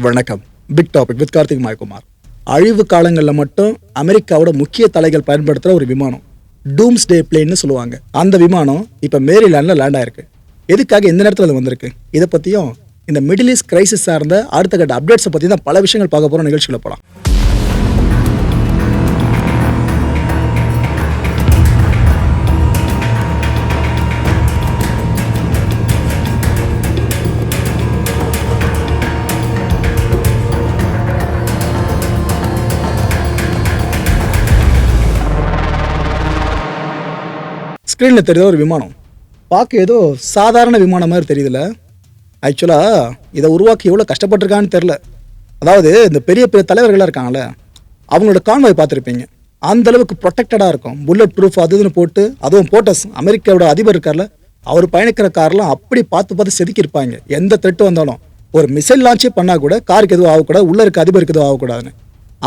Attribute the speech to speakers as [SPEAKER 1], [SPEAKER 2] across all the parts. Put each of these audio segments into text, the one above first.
[SPEAKER 1] வணக்கம். Big topic with Karthik Mayakumar. அழிவு காலங்களில் மட்டும் அமெரிக்காவோட முக்கிய தலைகள் பயன்படுத்துகிற ஒரு விமானம். டூம்ஸ் டே பிளேன்னு சொல்லுவாங்க. அந்த விமானம் இப்போ மேரிலேண்டில் லேண்ட் ஆயிருக்கு. எதுக்காக எந்த நேரத்தில் அது வந்திருக்கு? இதை பற்றியும் இந்த மிடில் ஈஸ்ட் கிரைசிஸ் சார்ந்த அடுத்த கட்ட அப்டேட்ஸை பற்றி தான் பல விஷயங்கள் பார்க்க போகிற நிகழ்ச்சியில் போகலாம் ஸ்க்ரீனில் தெரியுத ஒரு விமானம். பார்க்க ஏதோ சாதாரண விமானம் மாதிரி தெரியுதுல்ல. ஆக்சுவலாக இதை உருவாக்கி எவ்வளோ கஷ்டப்பட்டிருக்கான்னு தெரில. அதாவது இந்த பெரிய பெரிய தலைவர்களாக இருக்காங்கல்ல அவங்களோட கான்வாய் பார்த்துருப்பீங்க. அந்த அளவுக்கு ப்ரொடெக்டடாக இருக்கும். புல்லட் ப்ரூஃப் அது இதுன்னு போட்டு அதுவும் போட்டஸ் அமெரிக்காவோட அதிபர் இருக்கார்ல அவர் பயணிக்கிற கார்லாம் அப்படி பார்த்து பார்த்து செதுக்கியிருப்பாங்க. எந்த த்ரெட்டு வந்தாலும். ஒரு மிசைல் லான்ச்சே பண்ணால் கூட காருக்கு எதுவும் ஆகக்கூடாது உள்ளே இருக்க அதிபருக்கு எதுவும் ஆகக்கூடாதுன்னு.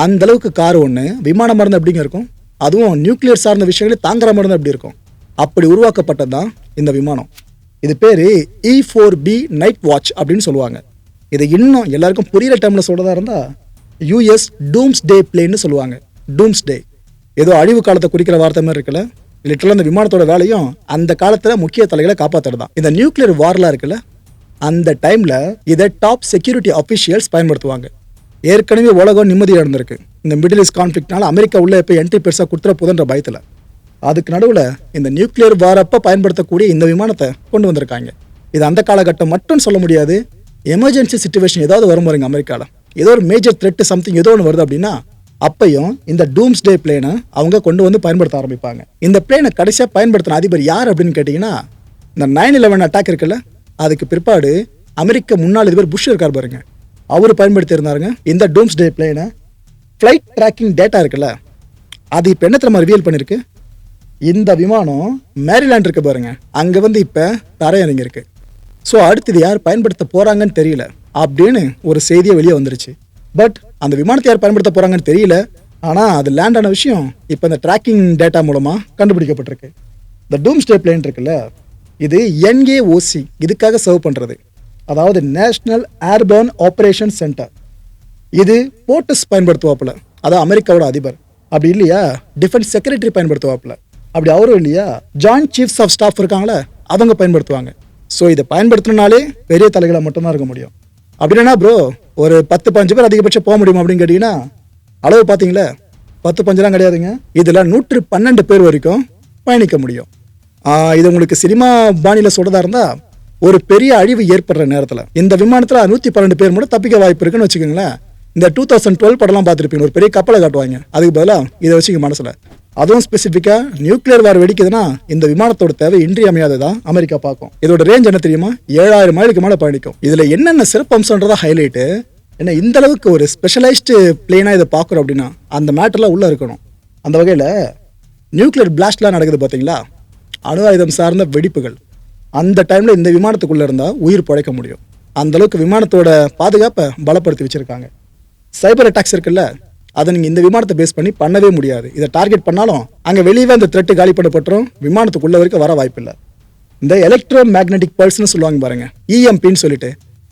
[SPEAKER 1] அந்த அளவுக்கு கார் ஒன்று விமானம் மருந்து எப்படிங்க இருக்கும்? அதுவும் நியூக்ளியர் சார்ந்த விஷயங்களே தாங்குற மருந்து அப்படி இருக்கும்? அப்படி உருவாக்கப்பட்டது தான் இந்த விமானம். இது பேர் E four B night watch அப்படின்னு சொல்லுவாங்க. இது இன்னும் எல்லாருக்கும் புரியிற டைமில் சொல்கிறதா இருந்தால் யூஎஸ் டூம்ஸ் டே பிளேன்னு சொல்லுவாங்க. டூம்ஸ் டே ஏதோ அழிவு காலத்தை குறிக்கிற வார்த்தை மாதிரி இருக்குல்ல? லிட்டரலாக இந்த விமானத்தோட வேலையும் அந்த காலத்தில் முக்கிய தலைகளை காப்பாற்றுறது தான் இந்த நியூக்ளியர் வார்லாம் இருக்குல்ல அந்த டைமில் இதை டாப் செக்யூரிட்டி அஃபிஷியல்ஸ் பயன்படுத்துவாங்க. ஏற்கனவே உலகம் நிம்மதியாக இருந்திருக்கு. இந்த மிடில் ஈஸ்ட் கான்ஃப்ளிக்ட்னால அமெரிக்கா உள்ள இப்போ என்ட்ரி பெருசாக கொடுத்துற போதுன்ற பயத்தில். அதுக்கு நடுவில் இந்த நியூக்ளியர் வாரப்ப பயன்படுத்தக்கூடிய இந்த விமானத்தை கொண்டு வந்திருக்காங்க. இது அந்த காலகட்டம் மட்டும் சொல்ல முடியாது. எமர்ஜென்சி சுச்சுவேஷன் ஏதாவது வரும் பாருங்க அமெரிக்காவில் ஏதோ ஒரு மேஜர் த்ரெட் சம்திங் ஏதோ ஒன்று வருது அப்படின்னா அப்பையும் இந்த டூம்ஸ் டே பிளேனை அவங்க கொண்டு வந்து பயன்படுத்த ஆரம்பிப்பாங்க. இந்த பிளேனை கடைசியாக பயன்படுத்தின அதிபர் யார் அப்படின்னு கேட்டிங்கன்னா இந்த நைன் லெவன் அட்டாக் இருக்குல்ல அதுக்கு பிற்பாடு அமெரிக்க முன்னாள் அதிபர் புஷ் இருக்கார் பாருங்க. அவர் பயன்படுத்தி இருந்தாருங்க இந்த டூம்ஸ் டே பிளேனை ஃப்ளைட் ட்ராக்கிங் டேட்டா இருக்குல்ல அது இப்போ என்ன தெரியுமா ரிவீல் பண்ணியிருக்கு இந்த விமானம் மேரிலாண்ட் இருக்கு பாருங்க. அங்கே வந்து இப்போ தரையிறங்கியிருக்கு ஸோ அடுத்தது யார் பயன்படுத்த போகிறாங்கன்னு தெரியல. அப்படின்னு ஒரு செய்தியை வெளியே வந்துருச்சு. பட் அந்த விமானத்தை யார் பயன்படுத்த போகிறாங்கன்னு தெரியல. ஆனால் அது லேண்ட் ஆன விஷயம் இப்போ இந்த ட்ராக்கிங் டேட்டா மூலமாக கண்டுபிடிக்கப்பட்டிருக்கு. இந்த டூம் ஸ்டே பிளேன் இருக்குல்ல இது என்ஏஓசி இதுக்காக சர்வ் பண்ணுறது அதாவது நேஷ்னல் ஏர்பர்ன் ஆப்ரேஷன் சென்டர் இது போர்ட்டஸ் பயன்படுத்துவாப்புல. அதான் அமெரிக்காவோட அதிபர். அப்படி இல்லையா? டிஃபென்ஸ் செக்ரட்டரி பயன்படுத்துவாப்புல. அப்படி அவரும் இல்லையா? ஜாயிண்ட் சீஃப்ஸ் ஆஃப் ஸ்டாஃப் இருக்காங்களே அவங்க பயன்படுத்துவாங்க. ஸோ இதை பயன்படுத்தணும்னாலே பெரிய தலைகளை மட்டும்தான் இருக்க முடியும். அப்படின்னா ப்ரோ ஒரு பத்து பஞ்சு பேர் அதிகபட்சம் போக முடியுமா அப்படின்னு கேட்டிங்கன்னா அளவு பார்த்தீங்களே பத்து பஞ்செல்லாம் கிடையாதுங்க. இதில் நூற்று பன்னெண்டு பேர் வரைக்கும் பயணிக்க முடியும். இது உங்களுக்கு சினிமா பாணியில் சொல்கிறதா இருந்தால் ஒரு பெரிய அழிவு ஏற்படுற நேரத்தில். இந்த விமானத்தில் நூற்றி பன்னெண்டு பேர் மட்டும் தப்பிக்க வாய்ப்பு இருக்குன்னு வச்சுக்கோங்களேன். இந்த டூ தௌசண்ட் டுவெல் படம்லாம் பார்த்துருப்பீங்க. ஒரு பெரிய கப்பலை காட்டுவாங்க. அதுக்கு பதிலாக இதை வச்சுக்க மனசில். அதுவும் ஸ்பெசிஃபிக்காக நியூக்ளியர் வார் வெடிக்குதுன்னா இந்த விமானத்தோட தேவை இன்றியமையாததா அமெரிக்கா பார்க்கும். இதோட ரேஞ்ச் என்ன தெரியுமா? ஏழாயிரம் மைலுக்கு மேலே பயணிக்கும். இதில் என்னென்ன சிறப்பம்சன்றதா ஹைலைட்டு ஏன்னா இந்த அளவுக்கு ஒரு ஸ்பெஷலைஸ்டு பிளேனாக இதை பார்க்குறோம் அப்படின்னா அந்த மேட்டர்லாம் உள்ளே இருக்கணும். அந்த வகையில் நியூக்ளியர் பிளாஸ்ட்லாம் நடக்குது பார்த்தீங்களா? அணு ஆயுதம் சார்ந்த வெடிப்புகள். அந்த டைமில் இந்த விமானத்துக்குள்ளே இருந்தால் உயிர் பிழைக்க முடியும். அந்தளவுக்கு விமானத்தோட பாதுகாப்பை பலப்படுத்தி வச்சுருக்காங்க. சைபர் அட்டாக்ஸ் இருக்குல்ல அதை நீங்கள் இந்த விமானத்தை பேஸ் பண்ணி பண்ணவே முடியாது. இதை டார்கெட் பண்ணாலும் அங்கே வெளியே அந்த த்ரெட்டு காலி பண்ணப்பட்டுரும். விமானத்துக்குள்ள வரைக்கும் வர வாய்ப்பில்லை இந்த எலக்ட்ரோ மேக்னெட்டிக் பல்ஸ்னு சொல்லுவாங்க பாருங்க. இஎம்பின்னு சொல்லிட்டு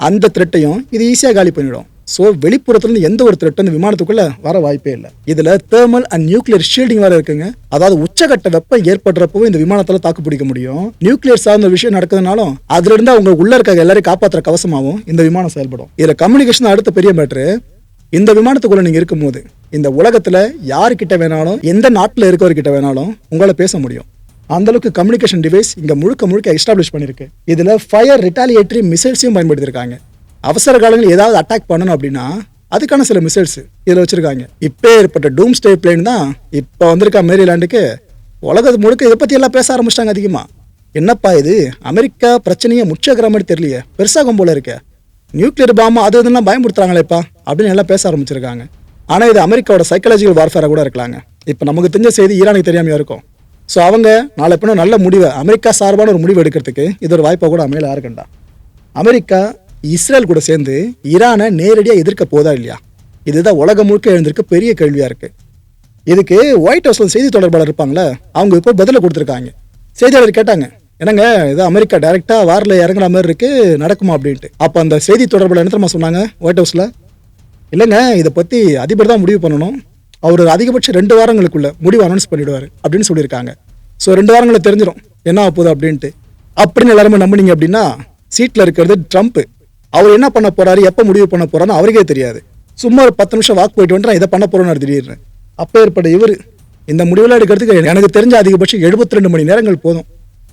[SPEAKER 1] அந்த த்ரெட்டையும் இது ஈஸியாக காலி பண்ணிடும். ஸோ வெளிப்புறத்துலேருந்து எந்த ஒரு த்ரெட்டும் இந்த விமானத்துக்குள்ளே வர வாய்ப்பே இல்லை. இதில் தேர்மல் அண்ட் நியூக்ளியர் ஷீல்டிங் வேற இருக்குங்க. அதாவது உச்சகட்ட வெப்பம் ஏற்படுறப்பவும் இந்த விமானத்தில் தாக்கு பிடிக்க முடியும். நியூக்ளியர் சார்ந்த விஷயம் நடக்குதுனாலும் அதுலேருந்து அவங்க உள்ளே இருக்க எல்லாரையும் காப்பாற்றுற கவசமாகவும் இந்த விமானம் செயல்படும். இதில் கம்யூனிகேஷன் அடுத்த பெரிய மேட்ரு இந்த விமானத்துக்குள்ள நீங்க இருக்கும்போது இந்த உலகத்துல யாருக்கிட்ட வேணாலும் எந்த நாட்டில் இருக்கவர்கிட்ட வேணாலும் உங்களை பேச முடியும். அந்த அளவுக்கு கம்யூனிகேஷன் டிவைஸ் இங்க முழுக்க முழுக்க எஸ்டாப்ளிஷ் பண்ணிருக்கு. இதுல ஃபயர் ரிட்டாலியேட்டரி மிசைல்ஸையும் பயன்படுத்தியிருக்காங்க அவசர காலங்களில் ஏதாவது அட்டாக் பண்ணணும் அப்படின்னா அதுக்கான சில மிசைல்ஸ் இதில் வச்சிருக்காங்க. இப்போ ஏற்பட்ட டூம் ஸ்டே பிளேன் தான் இப்போ வந்திருக்க மேரிலாண்டுக்கு உலகத்து முழுக்க இதை பத்தி எல்லாம் பேச ஆரம்பிச்சிட்டாங்க அதிகமா. என்னப்பா இது? அமெரிக்கா பிரச்சனையை முச்சக்கிற மாதிரி தெரியலையே. பெருசாகும் போல இருக்கே. நியூக்ளியர் பாம்பு அது இதெல்லாம் பயன்படுத்துறாங்களேப்பா அப்படின்னு எல்லாம் பேச ஆரம்பிச்சிருக்காங்க. ஆனால் இது அமெரிக்காவோட சைக்காலஜிக்கல் வார்ஃபேராக கூட இருக்கலாங்க. இப்போ நமக்கு தெரிஞ்ச செய்தி ஈரானுக்கு தெரியாமையாக இருக்கும். ஸோ அவங்க நாளை பின்னும் நல்ல முடிவை அமெரிக்கா சார்பான ஒரு முடிவு எடுக்கிறதுக்கு இது ஒரு வாய்ப்பாக கூட அமையல யாருக்குண்டா அமெரிக்கா இஸ்ரேல் கூட சேர்ந்து ஈரானை நேரடியாக எதிர்க்க போதா இல்லையா? இதுதான் உலகம் முழுக்க எழுந்திருக்க பெரிய கேள்வியாக இருக்குது இதுக்கு ஒயிட் ஹவுஸில் செய்தி தொடர்பாளர் இருப்பாங்களே அவங்க இப்போ பதிலை கொடுத்துருக்காங்க. செய்தியாளர் கேட்டாங்க என்னங்க இது அமெரிக்கா டைரக்டா வாரில் இறங்குற மாதிரி இருக்கு நடக்குமா அப்படின்ட்டு. அப்போ அந்த செய்தி தொடர்பில் என்ன தெரியுமா சொன்னாங்க ஒயிட் ஹவுஸ்ல இல்லைங்க இதை பற்றி அதிபர் தான் முடிவு பண்ணணும். அவர் அதிகபட்சம் ரெண்டு வாரங்களுக்குள்ள முடிவு அனௌன்ஸ் பண்ணிடுவார் அப்படின்னு சொல்லியிருக்காங்க. ஸோ ரெண்டு வாரங்களை தெரிஞ்சிடும் என்ன ஆகப் போகுது அப்படின்ட்டு. அப்படின்னு எல்லாருமே நம்புனீங்க அப்படின்னா சீட்டில் இருக்கிறது ட்ரம்ப் அவர் என்ன பண்ண போறாரு எப்போ முடிவு பண்ண போறான்னு அவருக்கே தெரியாது. சும்மா ஒரு பத்து நிமிஷம் வாக்கு போயிட்டு வந்து நான் இதை பண்ண போறேன்னு திடீர்னு. அப்போ ஏற்பட்ட இவர் இந்த முடிவெல்லாம் எடுக்கிறதுக்கு எனக்கு தெரிஞ்ச அதிகபட்சம் 72 ரெண்டு மணி நேரங்கள் போதும்.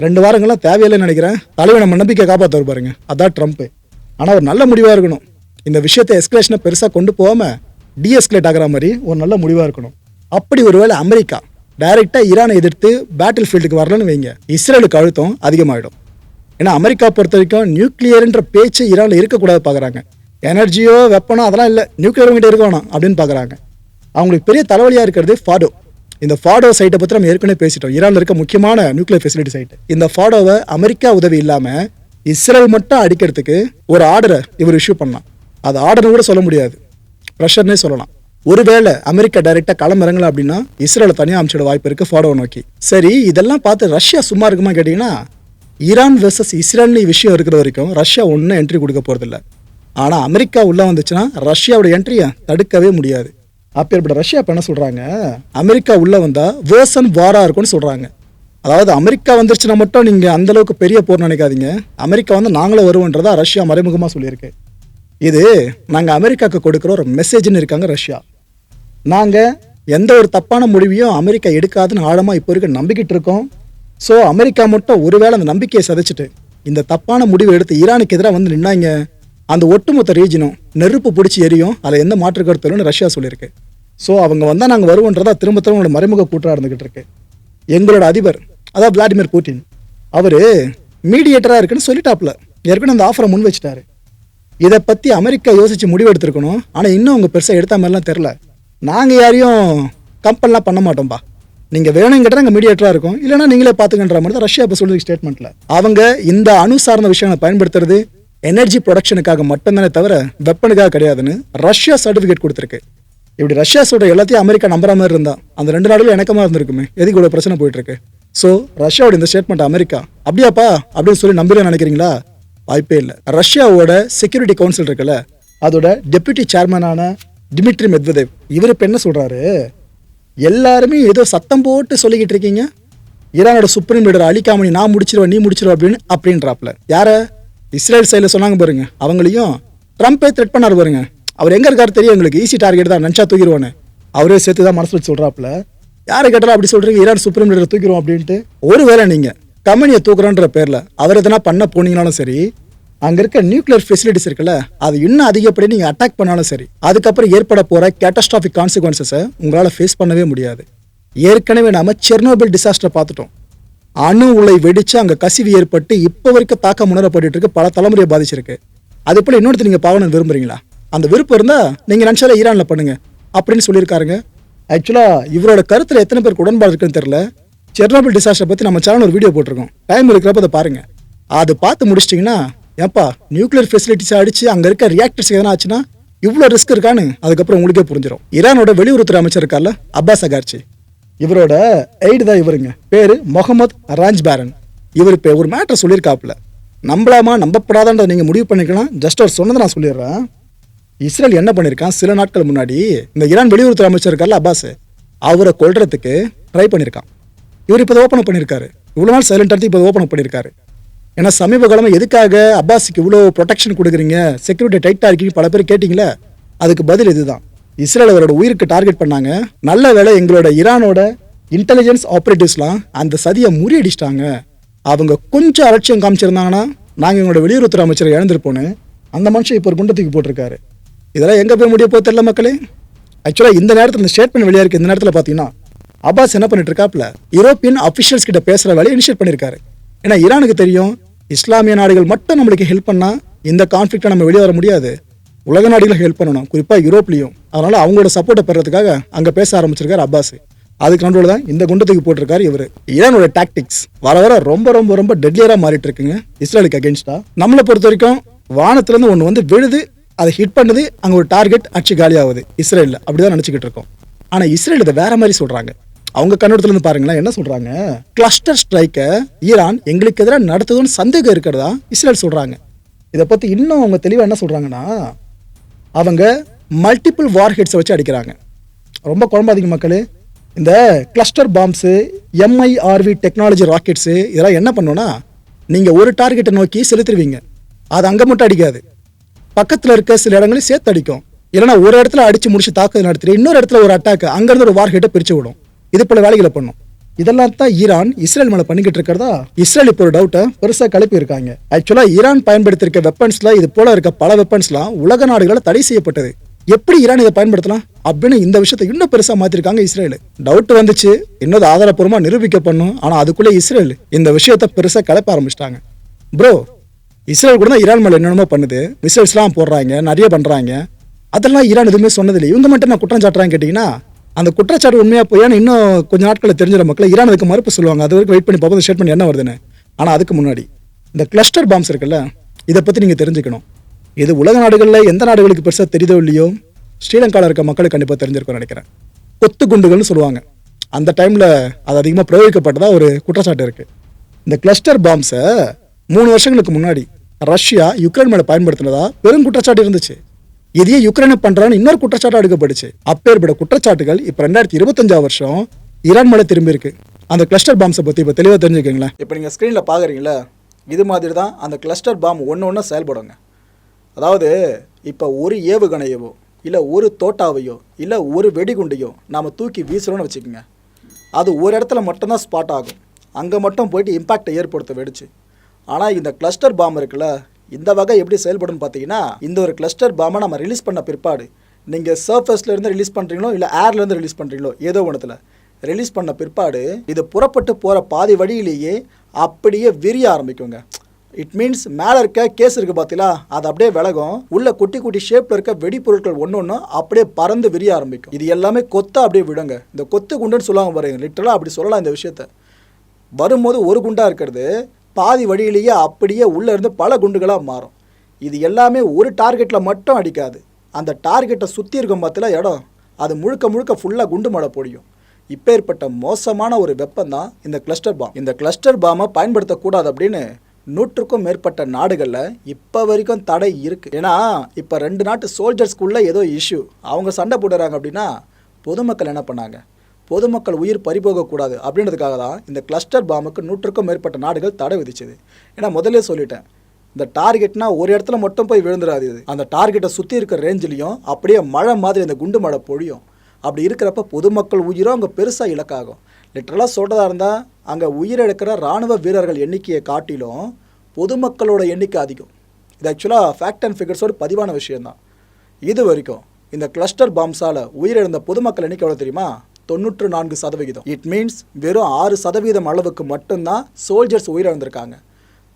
[SPEAKER 1] ரெண்டு வாரங்கள்லாம் தேவையில்லைன்னு நினைக்கிறேன். தலைவனை நம்ம நம்பிக்கை காப்பாற்ற பாருங்க. அதான் ட்ரம்ப்பு. ஆனால் ஒரு நல்ல முடிவாக இருக்கணும். இந்த விஷயத்தை எஸ்கலேஷனை பெருசாக கொண்டு போகாமல் டிஎஸ்கலேட் ஆகிற மாதிரி ஒரு நல்ல முடிவாக இருக்கணும். அப்படி ஒருவேளை அமெரிக்கா டைரெக்டாக ஈரானை எதிர்த்து பேட்டில் ஃபீல்டுக்கு வரலன்னு வைங்க. இஸ்ரேலுக்கு அழுத்தம் அதிகமாகிடும் ஏன்னா அமெரிக்கா பொறுத்த வரைக்கும் நியூக்ளியர்ன்ற பேச்சு ஈரானில் இருக்கக்கூடாது பார்க்குறாங்க எனர்ஜியோ வெப்பனோ அதெல்லாம் இல்லை. நியூக்ளியர் கிட்டே இருக்க வேணாம் அப்படின்னு பார்க்குறாங்க அவங்களுக்கு பெரிய தலைவலியாக இருக்கிறது ஃபாடோ இந்த ஃபாடோ சைட்டை பற்றி நம்ம ஏற்கனவே பேசிட்டோம். ஈரானில் இருக்க முக்கியமான நியூக்ளியர் ஃபெசிலிட்டி சைட் இந்த ஃபாடோவை அமெரிக்கா உதவி இல்லாமல் இஸ்ரேல் மட்டும் அடிக்கிறதுக்கு ஒரு ஆர்டரை இவர் இஷ்யூ பண்ணலாம். அது ஆர்டர்னு கூட சொல்ல முடியாது. ப்ரெஷர்னே சொல்லலாம். ஒருவேளை அமெரிக்கா டைரெக்டாக களமிறங்கல அப்படின்னா இஸ்ரேலை தனியாக அமைச்சிட வாய்ப்பு இருக்கு ஃபாடோவை நோக்கி. சரி இதெல்லாம் பார்த்து ரஷ்யா சும்மா இருக்குமா கேட்டிங்கன்னா ஈரான் வெர்சஸ் இஸ்ரேல்னு விஷயம் இருக்கிற வரைக்கும் ரஷ்யா ஒன்றும் என்ட்ரி கொடுக்க போகிறதில்ல ஆனால் அமெரிக்கா உள்ளே வந்துச்சுன்னா ரஷ்யாவோட என்ட்ரியை தடுக்கவே முடியாது. அப்பேற்பட்ட ரஷ்யா இப்போ என்ன சொல்கிறாங்க அமெரிக்கா உள்ளே வந்தால் வேர்சன் வாராக இருக்கும்னு சொல்கிறாங்க அதாவது அமெரிக்கா வந்துருச்சுன்னா மட்டும் நீங்கள் அந்தளவுக்கு பெரிய போர் நினைக்காதீங்க. அமெரிக்கா வந்து நாங்களும் வருவோன்றதா ரஷ்யா மறைமுகமாக சொல்லியிருக்கு. இது நாங்கள் அமெரிக்காவுக்கு கொடுக்குற ஒரு மெசேஜ்னு இருக்காங்க ரஷ்யா. நாங்கள் எந்த ஒரு தப்பான முடிவையும் அமெரிக்கா எடுக்காதுன்னு ஆழமாக இப்போ இருக்க நம்பிக்கிட்டு இருக்கோம். ஸோ அமெரிக்கா மட்டும் ஒருவேளை அந்த நம்பிக்கையை சதைச்சிட்டு இந்த தப்பான முடிவை எடுத்து ஈரானுக்கு எதிராக வந்து நின்னாங்க. அந்த ஒட்டுமொத்த ரீஜனும் நெருப்பு பிடிச்சி எரியும். அதில் எந்த மாற்று கருத்தலும்னு ரஷ்யா சொல்லியிருக்கு. ஸோ அவங்க வந்தால் நாங்கள் வருவோன்றதா திரும்ப திரும்ப உங்களோட மறைமுக கூட்டாக இருந்துகிட்டு இருக்கு. எங்களோட அதிபர் அதாவது விளாடிமிர் புட்டின் அவர் மீடியேட்டராக இருக்குன்னு சொல்லிட்டாப்ல ஏற்கனவே அந்த ஆஃபரை முன் வச்சுட்டாரு. இதை பற்றி அமெரிக்கா யோசித்து முடிவு எடுத்திருக்கணும். ஆனால் இன்னும் அவங்க பெருசாக எடுத்த மாதிரிலாம் தெரில நாங்கள் யாரையும் கம்பல்லாம் பண்ண மாட்டோம்பா. நீங்கள் வேணுங்கிட்ட நாங்கள் மீடியேட்டராக இருக்கும். இல்லைனா நீங்களே பார்த்துக்கன்ற மாதிரி தான் ரஷ்யா இப்போ சொல்லி ஸ்டேட்மெண்ட்டில் அவங்க இந்த அணு சார்ந்த விஷயங்களை பயன்படுத்துறது எனர்ஜி ப்ரொடக்ஷனுக்காக மட்டும்தானே தவிர வெப்பனுக்காக கிடையாதுன்னு ரஷ்யா சர்டிஃபிகேட் கொடுத்துருக்கு. இப்படி ரஷ்யா சொல்ற எல்லாத்தையும் அமெரிக்கா நம்புற மாதிரி இருந்தா அந்த ரெண்டு நாடுகளும் இணக்கமா இருந்திருக்குமே. எதுக்கு இவ்வளவு பிரச்சனை போயிட்டு இருக்கு ஸோ ரஷ்யாவோட இந்த ஸ்டேட்மெண்ட் அமெரிக்கா அப்படியாப்பா? அப்படின்னு சொல்லி நம்புறேன் நினைக்கிறீங்களா? வாய்ப்பே இல்லை. ரஷ்யாவோட செக்யூரிட்டி கவுன்சில் இருக்குல்ல அதோட டெப்யூட்டி சேர்மனான டிமிட்ரி மெத்வதேவ் இவர் இப்போ என்ன சொல்றாரு? எல்லாருமே ஏதோ சத்தம் போட்டு சொல்லிக்கிட்டு இருக்கீங்க. ஈரானோட சுப்ரீம் லீடர் அலிகாமணி நான் முடிச்சிருவேன் நீ முடிச்சிருவேன் அப்படின்னு அப்படின்றாப்ல. யாரை? இஸ்ரேல் சைடில் சொன்னாங்க பாருங்க. அவங்களையும் ட்ரம்ப்பே த்ரெட் பண்ணார் பாருங்க. அவர் எங்கே இருக்காரு தெரியும்? எங்களுக்கு ஈஸி டார்கெட் தான். நினச்சா தூக்கிடுவானு. அவரே சேர்த்து தான் மனசு வச்சு யாரை கேட்டாலும் அப்படி சொல்கிறீங்க ஈரான் சுப்ரீம் லீடர் தூக்கிடுவோம் அப்படின்ட்டு. ஒருவேளை நீங்கள் கம்பெனியை தூக்குறோன்ற பேரில் அவர் எதனா பண்ண போனீங்கனாலும் சரி அங்கே இருக்க நியூக்ளியர் ஃபெசிலிட்டிஸ் இருக்குல்ல அது இன்னும் அதிகப்படி நீங்கள் அட்டாக் பண்ணாலும் சரி அதுக்கப்புறம் ஏற்பட போகிற கேட்டஸ்ட்ராஃபிக் கான்சிக்வன்சஸை உங்களால் ஃபேஸ் பண்ணவே முடியாது. ஏற்கனவே நாம செர்னோபில் டிசாஸ்டர் பார்த்துட்டோம். அணு உலை வெடிச்சு அங்கே கசிவு ஏற்பட்டு இப்போ வரைக்கும் தாக்கம் உணரப்பட்டு இருக்கு பல தலைமுறையை பாதிச்சிருக்கு. அது போல இன்னொருத்தர் நீங்க பார்க்கணும்னு விரும்புறீங்களா? அந்த விருப்பம் இருந்தா நீங்க நினச்சாலே ஈரான்ல பண்ணுங்க. அப்படின்னு சொல்லியிருக்காருங்க. ஆக்சுவலா இவரோட கருத்துல எத்தனை பேருக்கு உடன்பாடு இருக்குன்னு தெரியல. செர்னோபில் டிசாஸ்டர் பத்தி நம்ம சேனல் ஒரு வீடியோ போட்டிருக்கோம். டைம் இருக்கிறப்ப அதை பாருங்க. அது பார்த்து முடிச்சிட்டிங்கன்னா ஏப்பா நியூக்ளியர் ஃபெசிலிட்டிஸ் அடிச்சு அங்க இருக்க ரியாக்டர்ஸ் எதனா ஆச்சுன்னா இவ்வளோ ரிஸ்க் இருக்கான்னு அதுக்கப்புறம் உங்களுக்கே புரிஞ்சிடும் ஈரானோட வெளியுறவுத்துறை அமைச்சர் இருக்கார்ல அப்பாஸ் அகார்ச்சி. இவரோட எய்டு தான் இவருங்க. பேரு முகமது ராஞ்ச் பேரன் இவர் இப்போ ஒரு மேட்டர் சொல்லியிருக்காப்புல. நம்பலாமா நம்பப்படாதான்றதை நீங்கள் முடிவு பண்ணிக்கலாம். ஜஸ்ட் அவர் சொன்னதை நான் சொல்லிடுறேன். இஸ்ரேல் என்ன பண்ணியிருக்கான் சில நாட்கள் முன்னாடி இந்த ஈரான் வெளியுறவுத்துறை அமைச்சர் இருக்கார்ல அப்பாஸ் அவரை கொள்றதுக்கு ட்ரை பண்ணியிருக்கான் இவர் இப்போ ஓப்பன் பண்ணியிருக்காரு இவ்வளோ நாள் சைலண்ட் எடுத்து இப்போ ஓப்பன் பண்ணியிருக்காரு ஏன்னா சமீப காலமாக எதுக்காக அப்பாஸுக்கு இவ்வளோ ப்ரொடெக்ஷன் கொடுக்குறீங்க? செக்யூரிட்டி டைட்டாக இருக்கீங்க பல பேர் கேட்டிங்களே அதுக்கு பதில் இதுதான். இஸ்ரேல் அவரோட உயிருக்கு டார்கெட் பண்ணாங்க. நல்ல வேலை எங்களோட ஈரானோட இன்டெலிஜென்ஸ் ஆப்ரேட்டிவ்ஸ்லாம் அந்த சதியை முறியடிச்சிட்டாங்க. அவங்க கொஞ்சம் அலட்சியம் காமிச்சிருந்தாங்கன்னா நாங்கள் எங்களோட வெளியுறவுத்துறை அமைச்சரை இழந்திருப்போன்னு அந்த மனுஷன் இப்போ ஒரு குண்டத்துக்கு தூக்கி போட்டிருக்காரு. இதெல்லாம் எங்கே போய் முடிய போகுது தெரியல மக்களே? ஆக்சுவலாக இந்த நேரத்தில் இந்த ஸ்டேட்மெண்ட் வெளியாக இருக்கு. இந்த நேரத்தில் பார்த்தீங்கன்னா அப்பாஸ் என்ன பண்ணிட்டு இருக்காப்ல யூரோப்பியன் அஃபிஷியல்ஸ் கிட்ட பேசுகிற வேலையை இனிஷியேட் பண்ணியிருக்காரு ஏன்னா ஈரானுக்கு தெரியும் இஸ்லாமிய நாடுகள் மட்டும் நம்மளுக்கு ஹெல்ப் பண்ணால் இந்த கான்ஃப்ளிக்ட்டை நம்ம வெளியே வர முடியாது. உலக நாடுகளும் ஹெல்ப் பண்ணணும். குறிப்பாக யூரோப்லேயும். அதனால் அவங்களோட சப்போர்ட்டை பெறதுக்காக அங்கே பேச ஆரம்பிச்சிருக்காரு அப்பாஸ். அதுக்கு நடுவில் தான் இந்த குண்டத்துக்கு போட்டிருக்காரு இவர். ஈரானோட டாக்டிக்ஸ் வர வர ரொம்ப ரொம்ப ரொம்ப டெட்லியராக மாறிட்டு இருக்குங்க இஸ்ரேலுக்கு அகேன்ஸ்டா நம்மளை பொறுத்த வரைக்கும் வானத்துலேருந்து ஒன்று வந்து விழுது அதை ஹிட் பண்ணுது அங்கே ஒரு டார்கெட் அச்சு காலியாகுது. இஸ்ரேலில். அப்படிதான் நினச்சிக்கிட்டு இருக்கோம். ஆனால் இஸ்ரேல் இதை வேற மாதிரி சொல்கிறாங்க அவங்க கண்ணோட்டத்துலேருந்து பாருங்களேன் என்ன சொல்கிறாங்க கிளஸ்டர் ஸ்ட்ரைக்கை ஈரான் எங்களுக்கு எதிராக நடத்துதுன்னு சந்தேகம் இருக்கிறதா இஸ்ரேல் சொல்கிறாங்க இதை பற்றி இன்னும் அவங்க தெளிவாக என்ன சொல்கிறாங்கன்னா அவங்க மல்டிபிள் வார் ஹெட்ஸை வச்சு அடிக்கிறாங்க. ரொம்ப குழம்பாதீங்க மக்களே. இந்த cluster bombs MIRV technology rockets இதெல்லாம் என்ன பண்ணுன்னா நீங்கள் ஒரு டார்கெட்டை நோக்கி செலுத்திடுவீங்க அது அங்கே மட்டும் அடிக்காது. பக்கத்தில் இருக்க சில இடங்களையும் சேர்த்து அடிக்கும். இல்லைன்னா ஒரு இடத்துல அடித்து முடிச்சு தாக்குதல் நடத்திட்டு இன்னொரு இடத்துல ஒரு அட்டாக் அங்கேருந்து ஒரு வார் ஹெட்டை பிரித்து விடும். இது போல் வேலைகளை பண்ணும். இதெல்லாம் தான் ஈரான் இஸ்ரேல் மேலே பண்ணிக்கிட்டு இருக்கிறதா? இஸ்ரேல் இப்போ ஒரு டவுட்டை பெருசாக கிளப்பி இருக்காங்க ஆக்சுவலாக ஈரான் பயன்படுத்தியிருக்க வெப்பன்ஸில் இது போல இருக்க பல வெப்பன்ஸ்லாம் உலக நாடுகளால் தடை செய்யப்பட்டது. எப்படி ஈரான் இதை பயன்படுத்தலாம்? அப்படின்னு இந்த விஷயத்தை இன்னும் பெருசாக மாற்றிருக்காங்க இஸ்ரேல். டவுட் வந்துச்சு. இன்னும் ஆதாரப்பூர்வமாக நிரூபிக்கப்படணும். ஆனால் அதுக்குள்ளே இஸ்ரேல் இந்த விஷயத்தை பெருசாக கிளப்ப ஆரம்பிச்சிட்டாங்க. ப்ரோ இஸ்ரேல் கூட தான் ஈரான் மேலே என்னென்னமோ பண்ணுது. மிசைல்ஸ்லாம் போடுறாங்க நிறைய பண்ணுறாங்க அதெல்லாம் ஈரான் எதுவுமே சொன்னதில்லை. இவங்க மட்டும் நான் குற்றம் சாட்டுறாங்க கேட்டிங்கன்னா அந்த குற்றச்சாட்டு உண்மையாக போய் இன்னும் கொஞ்ச நாட்களில் தெரிஞ்சிட மக்களை. ஈரான் அதுக்கு மறுப்பு சொல்லுவாங்க. அது வரைக்கும் வெயிட் பண்ணி பார்ப்போம். பண்ணி என்ன வருதுன்னு. ஆனால் அதுக்கு முன்னாடி இந்த கிளஸ்டர் பாம்ஸ் இருக்குல்ல இதை பற்றி நீங்கள் தெரிஞ்சுக்கணும். இது உலக நாடுகளில் எந்த நாடுகளுக்கு பெருசாக தெரியுதோ இல்லையோ ஸ்ரீலங்காவில் இருக்க மக்களுக்கு கண்டிப்பாக தெரிஞ்சிருக்கும்னு நினைக்கிறேன். கொத்து குண்டுகள்னு சொல்லுவாங்க. அந்த டைமில் அது அதிகமாக பிரயோகிக்கப்பட்டதாக ஒரு குற்றச்சாட்டு இருக்குது இந்த கிளஸ்டர் பாம்ஸை மூணு வருஷங்களுக்கு முன்னாடி ரஷ்யா யுக்ரைன் மேலே பயன்படுத்தினதா பெரும் குற்றச்சாட்டு இருந்துச்சு. இதையே யுக்ரைனை பண்றான்னு இன்னொரு குற்றச்சாட்டு எடுக்கப்படுச்சு அப்பேற்பட்ட குற்றச்சாட்டுகள் இப்போ ரெண்டாயிரத்தி இருபத்தஞ்சாம் வருஷம் ஈரான் மேலே திரும்பி இருக்கு. அந்த கிளஸ்டர் பாம்ஸை பற்றி இப்போ தெளிவாக தெரிஞ்சுக்கீங்களேன். இப்போ நீங்கள் ஸ்க்ரீனில் பார்க்குறீங்களா இது மாதிரி தான் அந்த கிளஸ்டர் பாம் ஒன்று ஒன்று செயல்படுங்க. அதாவது இப்போ ஒரு ஏவுகணையவோ இல்லை ஒரு தோட்டாவையோ இல்லை ஒரு வெடிகுண்டையோ நாம் தூக்கி வீசுறோம்னு வச்சுக்கோங்க. அது ஒரு இடத்துல மட்டும்தான் ஸ்பாட் ஆகும். அங்கே மட்டும் போயிட்டு இம்பாக்டை ஏற்படுத்த வெடிச்சு ஆனால் இந்த கிளஸ்டர் பாம் இருக்குல்ல இந்த வகை எப்படி செயல்படும்னு பார்த்தீங்கன்னா இந்த ஒரு கிளஸ்டர் பாமை நம்ம ரிலீஸ் பண்ண பிற்பாடு நீங்கள் சர்ஃபேஸ்லேருந்து ரிலீஸ் பண்ணுறீங்களோ இல்லை ஏர்லேருந்து ரிலீஸ் பண்ணுறீங்களோ ஏதோ ஒன்றுத்தில் ரிலீஸ் பண்ண பிற்பாடு இது புறப்பட்டு போகிற பாதி வழியிலேயே அப்படியே விரிய ஆரம்பிக்குங்க. இட் மீன்ஸ் மேலே இருக்க கேஸ் இருக்குது பார்த்தீங்களா அது அப்படியே விலகும். உள்ள குட்டி குட்டி ஷேப்பில் இருக்க வெடிப்பொருட்கள் ஒன்று ஒன்று அப்படியே பறந்து விரிய ஆரம்பிக்கும். இது எல்லாமே கொத்தா அப்படியே விடுங்க. இந்த கொத்து குண்டுன்னு சொல்லுவாங்க பாருங்க லிட்டரலாக அப்படி சொல்லலாம் இந்த விஷயத்த. வரும்போது ஒரு குண்டாக இருக்கிறது பாதி வழியிலேயே அப்படியே உள்ளே இருந்து பல குண்டுகளாக மாறும். இது எல்லாமே ஒரு டார்கெட்டில் மட்டும் அடிக்காது. அந்த டார்கெட்டை சுற்றி இருக்கும் பார்த்தல இடம்? அது முழுக்க முழுக்க ஃபுல்லாக குண்டு மழை இப்போ இப்பேற்பட்ட மோசமான ஒரு வெப்பம் தான் இந்த கிளஸ்டர் பாம் இந்த கிளஸ்டர் பாமை பயன்படுத்தக்கூடாது அப்படின்னு நூற்றுக்கும் மேற்பட்ட நாடுகளில் இப்போ வரைக்கும் தடை இருக்குது ஏன்னா இப்போ ரெண்டு நாட்டு சோல்ஜர்ஸ்குள்ளே ஏதோ இஷ்யூ அவங்க சண்டை போடுறாங்க அப்படின்னா பொதுமக்கள் என்ன பண்ணாங்க? பொதுமக்கள் உயிர் பறிபோகக்கூடாது அப்படின்றதுக்காக தான் இந்த கிளஸ்டர் பாம்புக்கு நூற்றுக்கும் மேற்பட்ட நாடுகள் தடை விதிச்சது. ஏன்னா முதல்ல சொல்லிட்டேன் இந்த டார்கெட்னா ஒரு இடத்துல மட்டும் போய் விழுந்துடாது இது. அந்த டார்கெட்டை சுற்றி இருக்கிற ரேஞ்சிலையும் அப்படியே மழை மாதிரி அந்த குண்டு மழை பொழியும். அப்படி இருக்கிறப்ப பொதுமக்கள் உயிரும் அங்கே பெருசாக இலக்காகும். லிட்டரலாக சொல்கிறதா இருந்தால் அங்கே உயிரிழக்கிற இராணுவ வீரர்கள் எண்ணிக்கையை காட்டிலும் பொதுமக்களோட எண்ணிக்கை அதிகம். இது ஆக்சுவலாக ஃபேக்ட் அண்ட் ஃபிகர்ஸோட பதிவான விஷயம்தான். இது வரைக்கும் இந்த கிளஸ்டர் பாம்ஸால் உயிரிழந்த பொதுமக்கள் எண்ணிக்கை எவ்வளோ தெரியுமா? தொண்ணூற்று நான்கு சதவிகிதம். இட் மீன்ஸ் வெறும் ஆறு சதவீதம் அளவுக்கு மட்டும்தான் சோல்ஜர்ஸ் உயிரிழந்திருக்காங்க.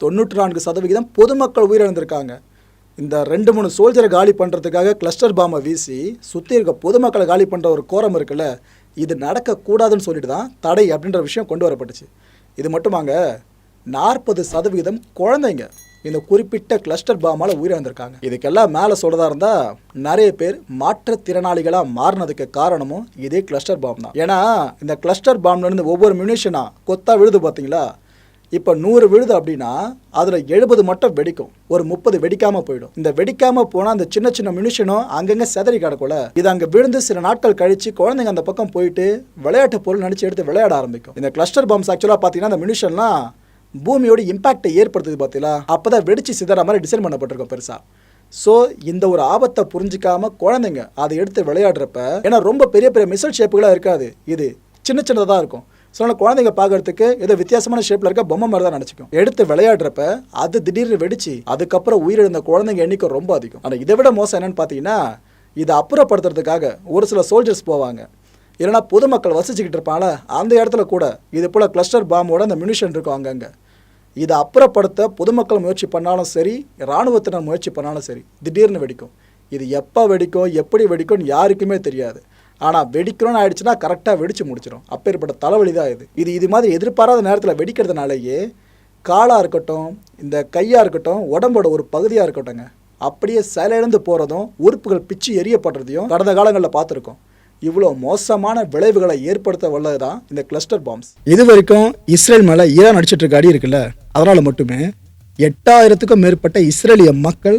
[SPEAKER 1] தொண்ணூற்று நான்கு சதவிகிதம் பொதுமக்கள் உயிரிழந்திருக்காங்க. இந்த ரெண்டு மூணு சோல்ஜரை காலி பண்ணுறதுக்காக கிளஸ்டர் பாம்பை வீசி சுற்றி இருக்க பொதுமக்களை காலி பண்ணுற ஒரு கோரம் இருக்குல்ல இது நடக்கக்கூடாதுன்னு சொல்லிட்டு தான் தடை அப்படின்ற விஷயம் கொண்டு வரப்பட்டுச்சு. இது மட்டுமாங்க நாற்பது சதவிகிதம் குழந்தைங்க. இந்த குறிப்பிட்ட கிளஸ்டர் பாமால் உயிரிழந்திருக்காங்க. இதுக்கெல்லாம் மேலே சொல்கிறதா இருந்தால் நிறைய பேர் மாற்றுத்திறனாளிகளாக மாறினதுக்கு காரணமும் இதே கிளஸ்டர் பாம் தான். ஏன்னா இந்த கிளஸ்டர் பாம்லேருந்து ஒவ்வொரு மியூனிஷனாக கொத்தா விழுது பார்த்தீங்களா இப்போ நூறு விழுது அப்படின்னா அதில் எழுபது மட்டும் வெடிக்கும். ஒரு முப்பது வெடிக்காமல் போயிடும். இந்த வெடிக்காமல் போனால் அந்த சின்ன சின்ன மினுஷனும் அங்கங்கே செதறி கிடக்கும்ல. இது அங்கே விழுந்து சில நாட்கள் கழித்து குழந்தைங்க அந்த பக்கம் போயிட்டு விளையாட்டு பொருள் நினச்சி எடுத்து விளையாட ஆரம்பிக்கும். இந்த கிளஸ்டர் பாம்ஸ் ஆக்சுவலாக பார்த்தீங்கன்னா அந்த மினிஷன்லாம் பூமியோட இம்பாக்டை ஏற்படுத்துது பார்த்தீங்களா அப்போ தான் வெடிச்சு சிதற மாதிரி டிசைன் பண்ணப்பட்டிருக்கோம் பெருசாக ஸோ இந்த ஒரு ஆபத்தை புரிஞ்சிக்காம குழந்தைங்க அதை எடுத்து விளையாடுறப்ப ஏன்னா ரொம்ப பெரிய பெரிய மிசல் ஷேப்புகளாக இருக்காது. இது சின்ன சின்னதாக இருக்கும். ஸோ அதனால் குழந்தைங்க பார்க்கறதுக்கு ஏதோ வித்தியாசமான ஷேப்பில் இருக்க பொம்மை மாதிரி தான் நினச்சிக்கும். எடுத்து விளையாடுறப்ப அது திடீர்னு வெடிச்சு அதுக்கப்புறம் உயிரிழந்த குழந்தைங்க எண்ணிக்கை ரொம்ப அதிகம். ஆனால் இதை விட மோசம் என்னன்னு பார்த்தீங்கன்னா இதை அப்புறப்படுத்துறதுக்காக ஒரு சில சோல்ஜர்ஸ் போவாங்க. இல்லைனா பொதுமக்கள் வசிச்சுக்கிட்டு இருப்பாங்கள அந்த இடத்துல கூட இது போல் கிளஸ்டர் பாம்போட அந்த மினிஷன் இருக்கும் அங்கங்கே. இதை அப்புறப்படுத்த பொதுமக்கள் முயற்சி பண்ணாலும் சரி இராணுவத்தினர் முயற்சி பண்ணாலும் சரி திடீர்னு வெடிக்கும். இது எப்போ வெடிக்கும் எப்படி வெடிக்கும்னு யாருக்குமே தெரியாது. ஆனால் வெடிக்கணும்னு ஆயிடுச்சுன்னா கரெக்டாக வெடிச்சு முடிச்சிடும் அப்பேற்பட்ட தலைவலி தான் இது. இது இது மாதிரி எதிர்பாராத நேரத்தில் வெடிக்கிறதுனாலேயே காலாக இருக்கட்டும் இந்த கையாக இருக்கட்டும் உடம்போட ஒரு பகுதியாக இருக்கட்டும்ங்க. அப்படியே செயலிழந்து போகிறதும் உறுப்புகள் பிச்சு எரியப்படுறதையும் கடந்த காலங்களில் பார்த்துருக்கோம். இவ்வளோ மோசமான விளைவுகளை ஏற்படுத்த வல்லது தான் இந்த கிளஸ்டர் பாம்ஸ் இது வரைக்கும் இஸ்ரேல் மேலே ஈரான் அடிச்சிட்டு இருக்க அடி இருக்குல்ல? அதனால் மட்டுமே எட்டாயிரத்துக்கும் மேற்பட்ட இஸ்ரேலிய மக்கள்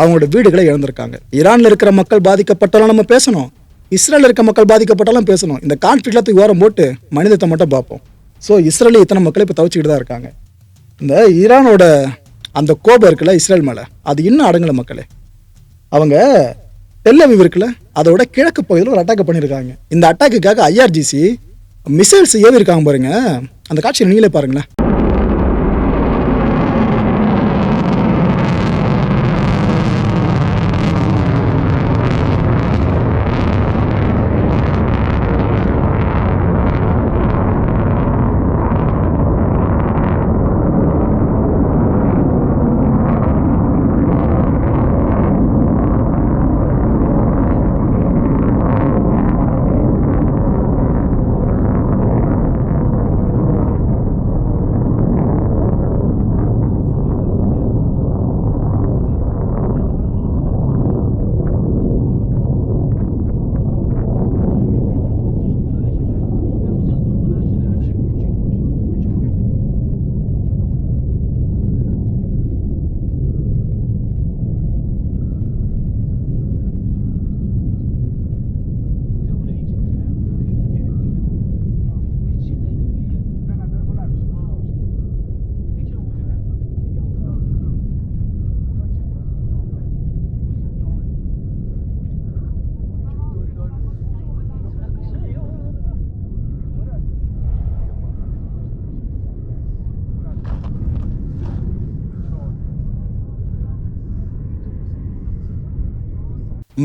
[SPEAKER 1] அவங்களோட வீடுகளை இழந்திருக்காங்க. ஈரானில் இருக்கிற மக்கள் பாதிக்கப்பட்டாலும் நம்ம பேசணும். இஸ்ரேலில் இருக்க மக்கள் பாதிக்கப்பட்டாலும் பேசணும். இந்த கான்ஃப்ளிக்ட்ல ஓரம் போட்டு மனிதத்தை மட்டும் பார்ப்போம். ஸோ இஸ்ரேலி இத்தனை மக்கள் இப்போ தவிச்சிக்கிட்டு தான் இருக்காங்க. இந்த ஈரானோட அந்த கோபம் இருக்குல்ல இஸ்ரேல் மேலே. அது இன்னும் அடங்கலை மக்களே. அவங்க தெல்லவிவ் இருக்குல்ல அதோட கிழக்கு பகுதியில் ஒரு அட்டாக் பண்ணியிருக்காங்க. இந்த அட்டாக்குக்காக ஐஆர்ஜிசி மிசைல்ஸ் ஏவி இருக்காங்க பாருங்க. அந்த காட்சியை நீங்களே பாருங்களேன்.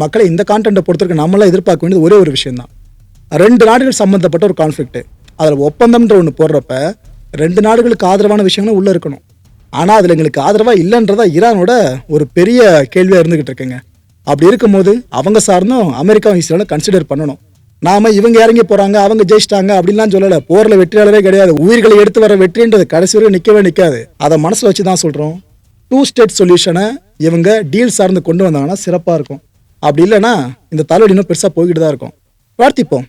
[SPEAKER 1] மக்களை இந்த கான்டென்ட்டை பொறுத்தவரைக்கும் நம்மளாம் எதிர்பார்க்க வேண்டியது ஒரே ஒரு விஷயம்தான். ரெண்டு நாடுகள் சம்மந்தப்பட்ட ஒரு கான்ஃப்ளிக்ட்டு அதில் ஒப்பந்தம்ன்ற ஒன்று போடுறப்ப ரெண்டு நாடுகளுக்கு ஆதரவான விஷயங்களும் உள்ளே இருக்கணும். ஆனால் அதில் எங்களுக்கு ஆதரவாக இல்லைன்றதா ஈரானோட ஒரு பெரிய கேள்வியாக இருந்துக்கிட்டு இருக்குங்க. அப்படி இருக்கும்போது அவங்க சார்ந்தும் அமெரிக்காவும் இஸ்ரேலும் கன்சிடர் பண்ணணும். நாம இவங்க இறங்கி போகிறாங்க அவங்க ஜெயிச்சிட்டாங்க அப்படின்லாம் சொல்லலை. போரில் வெற்றியாளரே கிடையாது. உயிர்களை எடுத்து வர வெற்றின்றது கடைசி வரைக்கும் நிற்கவே நிற்காது அதை மனசில் வச்சு தான் சொல்கிறோம் டூ ஸ்டேட் சொல்யூஷனை இவங்க டீல் சார்ந்து கொண்டு வந்தாங்கன்னா சிறப்பாக இருக்கும். அப்படி இல்லைன்னா இந்த தலைவலி இன்னும் பெருசாக போய்கிட்டு தான் இருக்கும். பிரார்த்திப்போம்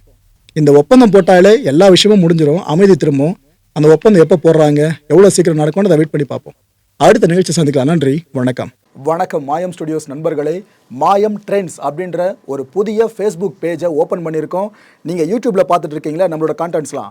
[SPEAKER 1] இந்த ஒப்பந்தம் போட்டாலே எல்லா விஷயமும் முடிஞ்சிடும் அமைதி திரும்பும். அந்த ஒப்பந்தம் எப்போ போடுறாங்க? எவ்வளோ சீக்கிரம் நடக்கும்னு அதை வெயிட் பண்ணி பார்ப்போம். அடுத்த நிகழ்ச்சி சந்திக்கலாம். நன்றி. வணக்கம். வணக்கம் மாயம் ஸ்டுடியோஸ் நண்பர்களே. மாயம் ட்ரெண்ட்ஸ் அப்படின்ற ஒரு புதிய ஃபேஸ்புக் பேஜை ஓப்பன் பண்ணியிருக்கோம். நீங்கள் யூடியூப்பில் பார்த்துட்டு இருக்கீங்களா? நம்மளோட கான்டென்ட்ஸ்லாம்